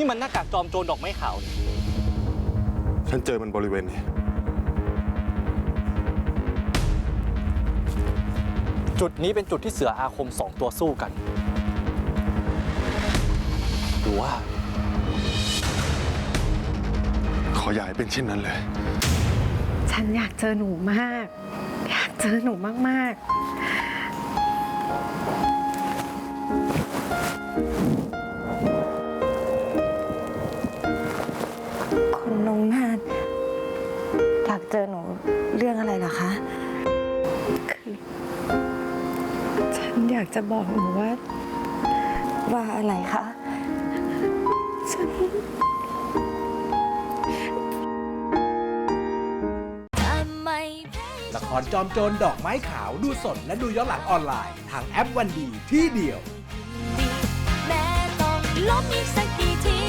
นี่มันหน้ากากจอมโจรดอกไม้ขาวนี่ฉันเจอมันบริเวณนี้ จุดนี้เป็นจุดที่เสืออาคมสองตัวสู้กันหรือว่า ขออย่าให้เป็นเช่นนั้นเลย ฉันอยากเจอหนูมาก อยากเจอหนูมากคุ อยากเจอหนูเรื่องอะไรเหรอคะๆคือฉันอยากจะบอกหนูว่า ว่าอะไรคะ ฉันละครจอมโจรดอกไม้ขาวดูสดและดูย้อนหลังออนไลน์ ทางแอปวันดีที่เดียว แม้ต้องล้มอีกสักกี่ที